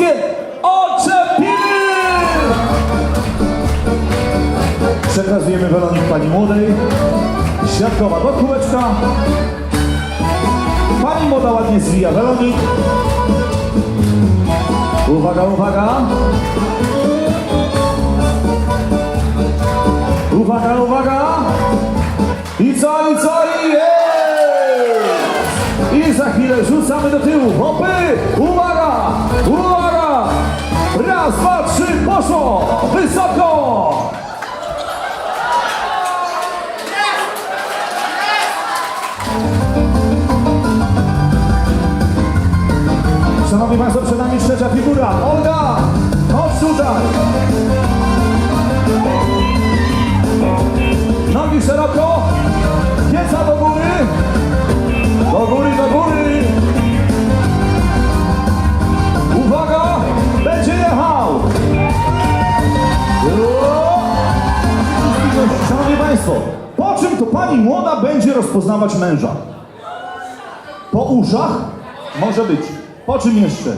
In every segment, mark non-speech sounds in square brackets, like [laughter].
polskie oczepiny! Przekazujemy balonik pani młodej. Świadkowa do kółeczka. Pani młoda ładnie zwija balonik. Uwaga, uwaga. Uwaga, uwaga. I co, i co, i jest! I za chwilę rzucamy do tyłu. Hopy! Uwaga! Uwaga! Raz, dwa, trzy, poszło! Wysoko! Szanowni Państwo, przed nami trzecia figura. Olga! Chodź tutaj! Nogi szeroko! Pieca do góry! Do góry! Państwo, po czym to pani młoda będzie rozpoznawać męża? Po uszach? Może być. Po czym jeszcze?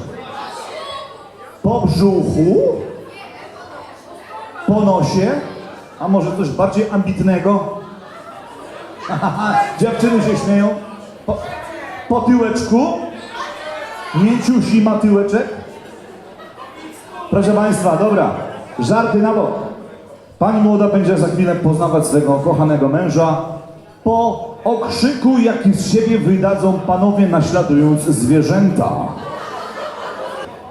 Po brzuchu? Po nosie? A może coś bardziej ambitnego? Dziewczyny się śmieją. Po, po tyłeczku? Mięciusi ma tyłeczek? Proszę Państwa, dobra. Żarty na bok. Pani młoda będzie za chwilę poznawać swego kochanego męża po okrzyku, jaki z siebie wydadzą panowie naśladując zwierzęta.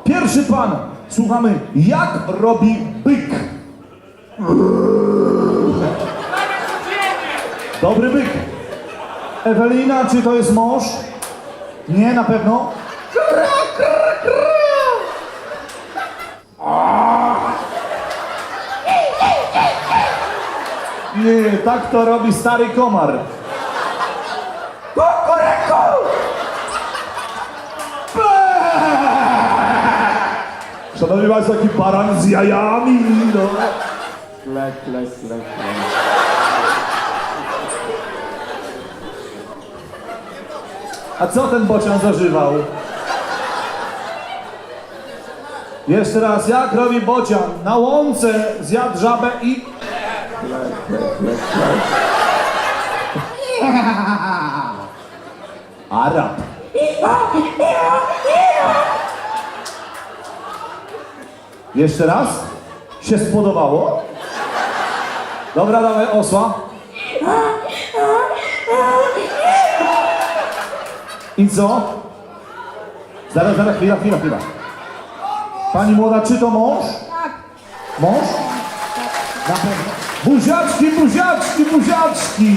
Pierwszy pan, słuchamy, jak robi byk. Dobry byk. Ewelina, czy to jest mąż? Nie, na pewno. Nie, tak to robi stary komar. Kukuryku! Szanowni Państwo, taki baran z jajami. No. Klek, klek, klek. A co ten bocian zażywał? Jeszcze raz, jak robi bocian? Na łące zjadł żabę i... Arab. Jeszcze raz? Się spodobało? Dobra, dawaj osła. I co? Zaraz, zaraz, chwila, chwila, chwila. Pani młoda, czy to mąż? Tak, Mąż? Na pewno. Buziaczki, buziaczki, buziaczki!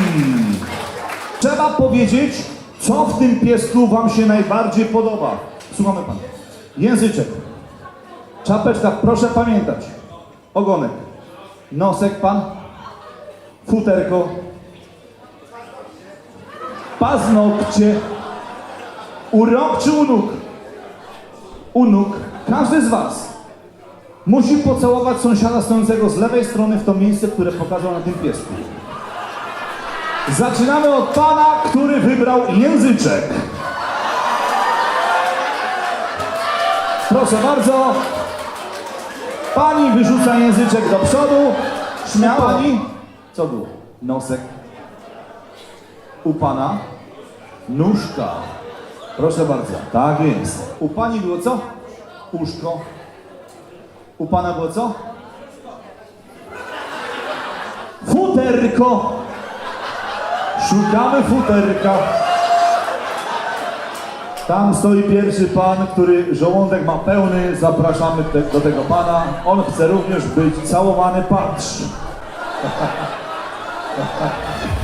Trzeba powiedzieć, co w tym piesku wam się najbardziej podoba. Słuchamy pan. Języczek. Czapeczka, proszę pamiętać. Ogonek. Nosek pan. Futerko. Paznokcie. Urok czy unuk? Unuk. Każdy z was musi pocałować sąsiada stojącego z lewej strony w to miejsce, które pokazał na tym piesku. Zaczynamy od pana, który wybrał języczek. Proszę bardzo. Pani wyrzuca języczek do przodu. Śmiała pani. Co było? Nosek. U pana nóżka. Proszę bardzo. Tak jest. U pani było co? Uszko. U pana było co? Futerko. Szukamy futerka. Tam stoi pierwszy pan, który żołądek ma pełny. Zapraszamy te, do tego pana. On chce również być całowany. Patrz. [laughs]